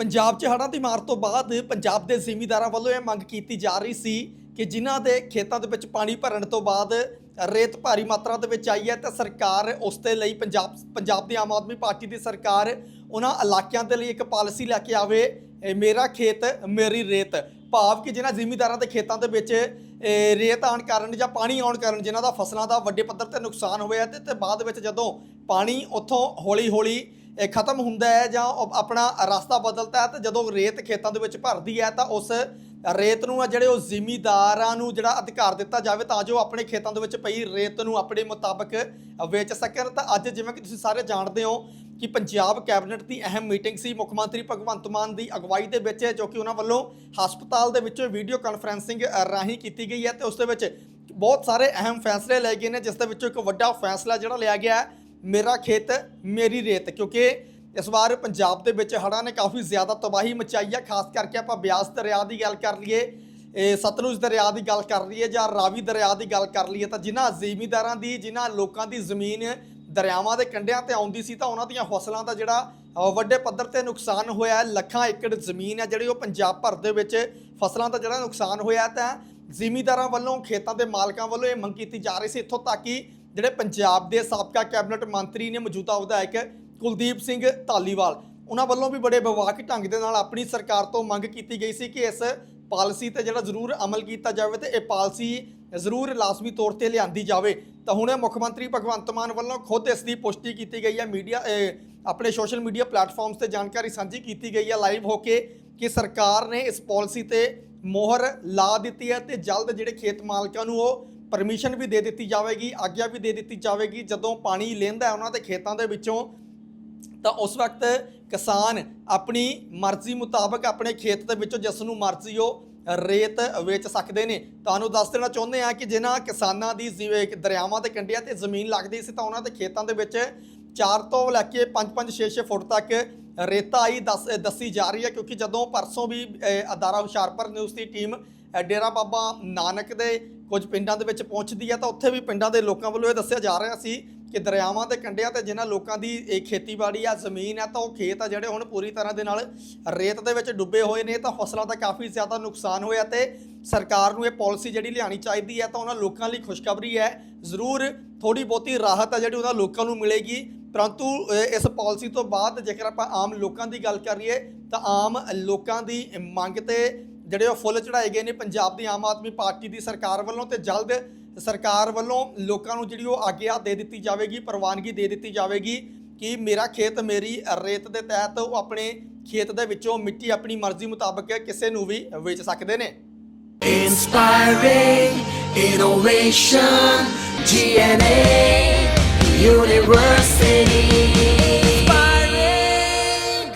ਪੰਜਾਬ 'ਚ ਹੜ੍ਹਾਂ ਦੀ ਮਾਰ ਤੋਂ ਬਾਅਦ ਪੰਜਾਬ ਦੇ ਜ਼ਿਮੀਂਦਾਰਾਂ ਵੱਲੋਂ ਇਹ ਮੰਗ ਕੀਤੀ ਜਾ ਰਹੀ ਸੀ ਕਿ ਜਿਨ੍ਹਾਂ ਦੇ ਖੇਤਾਂ ਦੇ ਵਿੱਚ ਪਾਣੀ ਭਰਨ ਤੋਂ ਬਾਅਦ ਰੇਤ ਭਾਰੀ ਮਾਤਰਾ ਦੇ ਵਿੱਚ ਆਈ ਹੈ ਤਾਂ ਸਰਕਾਰ ਉਸ ਦੇ ਲਈ ਪੰਜਾਬ ਪੰਜਾਬ ਦੀ ਆਮ ਆਦਮੀ ਪਾਰਟੀ ਦੀ ਸਰਕਾਰ ਉਹਨਾਂ ਇਲਾਕਿਆਂ ਦੇ ਲਈ ਇੱਕ ਪਾਲਿਸੀ ਲੈ ਕੇ ਆਵੇ ਮੇਰਾ ਖੇਤ, ਮੇਰੀ ਰੇਤ। ਭਾਵ ਕਿ ਜਿਨ੍ਹਾਂ ਜ਼ਿਮੀਂਦਾਰਾਂ ਦੇ ਖੇਤਾਂ ਦੇ ਵਿੱਚ ਰੇਤ ਆਉਣ ਕਾਰਨ ਜਾਂ ਪਾਣੀ ਆਉਣ ਕਾਰਨ ਜਿਨ੍ਹਾਂ ਦਾ ਫਸਲਾਂ ਦਾ ਵੱਡੇ ਪੱਧਰ ਤੇ ਨੁਕਸਾਨ ਹੋਇਆ ਤੇ ਬਾਅਦ ਵਿੱਚ ਜਦੋਂ ਪਾਣੀ ਉੱਥੋਂ ਹੌਲੀ-ਹੌਲੀ ਖਤਮ ਹੁੰਦਾ ਹੈ ਜਾਂ ਉਹ ਆਪਣਾ ਰਸਤਾ ਬਦਲਦਾ ਹੈ, ਤੇ ਜਦੋਂ ਰੇਤ ਖੇਤਾਂ ਦੇ ਵਿੱਚ ਭਰਦੀ ਹੈ, ਤਾਂ ਉਸ ਰੇਤ ਨੂੰ ਆ ਜਿਹੜੇ ਉਹ ਜ਼ਿਮੀਦਾਰਾਂ ਨੂੰ ਜਿਹੜਾ ਅਧਿਕਾਰ ਦਿੱਤਾ ਜਾਵੇ, ਤਾਂ ਜੋ ਆਪਣੇ ਖੇਤਾਂ ਦੇ ਵਿੱਚ ਪਈ ਰੇਤ ਨੂੰ ਆਪਣੇ ਮੁਤਾਬਕ ਵੇਚ ਸਕਣ। ਤਾਂ ਅੱਜ ਜਿਵੇਂ ਕਿ ਤੁਸੀਂ ਸਾਰੇ ਜਾਣਦੇ ਹੋ ਕਿ ਪੰਜਾਬ ਕੈਬਨਿਟ ਦੀ ਅਹਿਮ ਮੀਟਿੰਗ ਸੀ, ਮੁੱਖ ਮੰਤਰੀ ਭਗਵੰਤ ਮਾਨ ਦੀ ਅਗਵਾਈ ਦੇ ਵਿੱਚ, ਜੋ ਕਿ ਉਹਨਾਂ ਵੱਲੋਂ ਹਸਪਤਾਲ ਦੇ ਵਿੱਚੋਂ ਵੀਡੀਓ ਕਾਨਫਰੈਂਸਿੰਗ ਰਾਹੀਂ ਕੀਤੀ ਗਈ ਹੈ। ਤੇ ਉਸ ਦੇ ਵਿੱਚ ਬਹੁਤ ਸਾਰੇ ਅਹਿਮ ਫੈਸਲੇ ਲਏ ਗਏ ਨੇ, ਜਿਸ ਦੇ ਵਿੱਚੋਂ ਇੱਕ ਵੱਡਾ ਫੈਸਲਾ ਜਿਹੜਾ ਲਿਆ ਗਿਆ ਹੈ ਮੇਰਾ ਖੇਤ, ਮੇਰੀ ਰੇਤ, ਕਿਉਂਕਿ ਇਸ ਵਾਰ ਪੰਜਾਬ ਦੇ ਵਿੱਚ ਹੜ੍ਹਾਂ ਨੇ ਕਾਫੀ ਜ਼ਿਆਦਾ ਤਬਾਹੀ ਮਚਾਈ ਹੈ ਖਾਸ ਕਰਕੇ ਆਪਾਂ ਬਿਆਸ ਦਰਿਆ ਦੀ ਗੱਲ ਕਰ ਲਈਏ, ਇਹ ਸਤਲੁਜ ਦਰਿਆ ਦੀ ਗੱਲ ਕਰ ਲਈਏ ਜਾਂ ਰਾਵੀ ਦਰਿਆ ਦੀ ਗੱਲ ਕਰ ਲਈਏ, ਤਾਂ ਜਿਨ੍ਹਾਂ ਜ਼ਿਮੀਂਦਾਰਾਂ ਦੀ, ਜਿਨ੍ਹਾਂ ਲੋਕਾਂ ਦੀ ਜ਼ਮੀਨ ਦਰਿਆਵਾਂ ਦੇ ਕੰਢਿਆਂ ਤੇ ਆਉਂਦੀ ਸੀ, ਤਾਂ ਉਹਨਾਂ ਦੀਆਂ ਫਸਲਾਂ ਦਾ ਜਿਹੜਾ ਵੱਡੇ ਪੱਧਰ ਤੇ ਨੁਕਸਾਨ ਹੋਇਆ ਲੱਖਾਂ ਏਕੜ ਜ਼ਮੀਨ ਹੈ ਜਿਹੜੀ ਉਹ ਪੰਜਾਬ ਭਰ ਦੇ ਵਿੱਚ ਫਸਲਾਂ ਦਾ ਜਿਹੜਾ ਨੁਕਸਾਨ ਹੋਇਆ ਤਾਂ ਜ਼ਿਮੀਂਦਾਰਾਂ ਵੱਲੋਂ, ਖੇਤਾਂ ਦੇ ਮਾਲਕਾਂ ਵੱਲੋਂ ਇਹ ਮੰਗ ਕੀਤੀ ਜਾ ਰਹੀ ਸੀ ਇੱਥੋਂ ਤੱਕ ਕਿ ਜਿਹੜੇ ਪੰਜਾਬ ਦੇ ਸਾਬਕਾ ਕੈਬਨਿਟ ਮੰਤਰੀ ਨੇ ਮੌਜੂਦਾ ਵਿਧਾਇਕ ਕੁਲਦੀਪ ਸਿੰਘ ਧਾਲੀਵਾਲ, ਉਹਨਾਂ ਵੱਲੋਂ ਵੀ ਬੜੇ ਵਿਵਾਕ ਢੰਗ ਦੇ ਨਾਲ ਆਪਣੀ ਸਰਕਾਰ ਤੋਂ ਮੰਗ ਕੀਤੀ ਗਈ ਸੀ ਕਿ ਇਸ ਪਾਲਿਸੀ ਤੇ ਜਿਹੜਾ ਜ਼ਰੂਰ ਅਮਲ ਕੀਤਾ ਜਾਵੇ ਤੇ ਇਹ ਪਾਲਿਸੀ ਜ਼ਰੂਰ ਲਾਜ਼ਮੀ ਤੌਰ ਤੇ ਲਿਆਂਦੀ ਜਾਵੇ। ਤਾਂ ਹੁਣ ਮੁੱਖ ਮੰਤਰੀ ਭਗਵੰਤ ਮਾਨ ਵੱਲੋਂ ਖੁਦ ਇਸ ਦੀ ਪੁਸ਼ਟੀ ਕੀਤੀ ਗਈ ਹੈ। ਮੀਡੀਆ ਆਪਣੇ ਸੋਸ਼ਲ ਮੀਡੀਆ ਪਲੇਟਫਾਰਮਸ ਤੇ ਜਾਣਕਾਰੀ ਸਾਂਝੀ ਕੀਤੀ ਗਈ ਹੈ ਲਾਈਵ ਹੋ ਕੇ ਕਿ ਸਰਕਾਰ ਨੇ ਇਸ ਪਾਲਿਸੀ ਤੇ ਮੋਹਰ ਲਾ ਦਿੱਤੀ ਹੈ ਤੇ ਜਲਦ ਜਿਹੜੇ ਖੇਤ ਮਾਲਕਾਂ ਨੂੰ ਉਹ ਪਰਮਿਸ਼ਨ ਵੀ ਦੇ ਦਿੱਤੀ ਜਾਵੇਗੀ, ਆਗਿਆ ਵੀ ਦੇ ਦਿੱਤੀ ਜਾਵੇਗੀ। ਜਦੋਂ ਪਾਣੀ ਲੈਂਦਾ ਉਹਨਾਂ ਦੇ ਖੇਤਾਂ ਦੇ ਵਿੱਚੋਂ, ਤਾਂ ਉਸ ਵਕਤ ਕਿਸਾਨ ਆਪਣੀ ਮਰਜ਼ੀ ਮੁਤਾਬਕ ਆਪਣੇ ਖੇਤ ਦੇ ਵਿੱਚੋਂ ਜਿਸ ਨੂੰ ਮਰਜ਼ੀ ਉਹ ਰੇਤ ਵੇਚ ਸਕਦੇ ਨੇ। ਤੁਹਾਨੂੰ ਦੱਸ ਦੇਣਾ ਚਾਹੁੰਦੇ ਆ ਕਿ ਜਿਨ੍ਹਾਂ ਕਿਸਾਨਾਂ ਦੀ ਜਿਵੇਂ ਦਰਿਆਵਾਂ ਦੇ ਕੰਢਿਆਂ ਤੇ ਜ਼ਮੀਨ ਲੱਗਦੀ ਸੀ, ਤਾਂ ਉਹਨਾਂ ਦੇ ਖੇਤਾਂ ਦੇ ਵਿੱਚ 4 ਤੋਂ ਲੈ ਕੇ 5-5 6-6 ਫੁੱਟ ਤੱਕ ਰੇਤਾ ਆਈ ਦੱਸ, ਦੱਸੀ ਜਾ ਰਹੀ ਹੈ। ਕਿਉਂਕਿ ਜਦੋਂ ਪਰਸੋਂ ਵੀ ਅਦਾਰਾ ਹੁਸ਼ਿਆਰਪੁਰ ਨਿਊਜ਼ ਦੀ ਟੀਮ ਡੇਰਾ ਬਾਬਾ ਨਾਨਕ ਦੇ ਕੁਝ ਪਿੰਡਾਂ ਦੇ ਵਿੱਚ ਪਹੁੰਚਦੀ ਹੈ ਤਾਂ ਉੱਥੇ ਵੀ ਪਿੰਡਾਂ ਦੇ ਲੋਕਾਂ ਵੱਲੋਂ ਇਹ ਦੱਸਿਆ ਜਾ ਰਿਹਾ ਸੀ ਕਿ ਦਰਿਆਵਾਂ ਦੇ ਕੰਢਿਆਂ ਤੇ ਜਿਨ੍ਹਾਂ ਲੋਕਾਂ ਦੀ ਇਹ ਖੇਤੀਬਾੜੀ ਆ, ਜ਼ਮੀਨ ਆ, ਤਾਂ ਉਹ ਖੇਤ ਆ ਜਿਹੜੇ ਹੁਣ ਪੂਰੀ ਤਰ੍ਹਾਂ ਦੇ ਨਾਲ ਰੇਤ ਦੇ ਵਿੱਚ ਡੁੱਬੇ ਹੋਏ ਨੇ, ਤਾਂ ਫਸਲਾਂ ਦਾ ਕਾਫੀ ਜ਼ਿਆਦਾ ਨੁਕਸਾਨ ਹੋਇਆ ਤੇ ਸਰਕਾਰ ਨੂੰ ਇਹ ਪਾਲਿਸੀ ਜਿਹੜੀ ਲਿਆਣੀ ਚਾਹੀਦੀ ਹੈ ਤਾਂ ਉਹਨਾਂ ਲੋਕਾਂ ਲਈ ਖੁਸ਼ਖਬਰੀ ਹੈ। ਜ਼ਰੂਰ ਥੋੜੀ ਬਹੁਤੀ ਰਾਹਤ ਆ ਜਿਹੜੀ ਉਹਨਾਂ ਲੋਕਾਂ ਨੂੰ ਮਿਲੇਗੀ, ਪਰੰਤੂ ਇਸ ਪਾਲਿਸੀ ਤੋਂ ਬਾਅਦ ਜੇਕਰ ਆਪਾਂ ਆਮ ਲੋਕਾਂ ਦੀ ਗੱਲ ਕਰੀਏ ਤਾਂ ਆਮ ਲੋਕਾਂ ਦੀ ਮੰਗ ਤੇ ਜਿਹੜੇ ਉਹ ਫੁੱਲ ਚੜਾਏ ਗਏ ਨੇ ਪੰਜਾਬ ਦੀ ਆਮ ਆਦਮੀ ਪਾਰਟੀ ਦੀ ਸਰਕਾਰ ਵੱਲੋਂ ਤੇ ਜਲਦ ਸਰਕਾਰ ਵੱਲੋਂ ਲੋਕਾਂ ਨੂੰ ਜਿਹੜੀ ਉਹ ਆਗਿਆ ਦੇ ਦਿੱਤੀ ਜਾਵੇਗੀ ਪ੍ਰਵਾਨਗੀ ਦੇ ਦਿੱਤੀ ਜਾਵੇਗੀ ਕਿ ਮੇਰਾ ਖੇਤ ਮੇਰੀ ਰੇਤ ਦੇ ਤਹਿਤ ਉਹ ਆਪਣੇ ਖੇਤ ਦੇ ਵਿੱਚੋਂ ਮਿੱਟੀ ਆਪਣੀ ਮਰਜ਼ੀ ਮੁਤਾਬਕ ਕਿਸੇ ਨੂੰ ਵੀ ਵੇਚ ਸਕਦੇ ਨੇ Inspiring innovation, GNA University.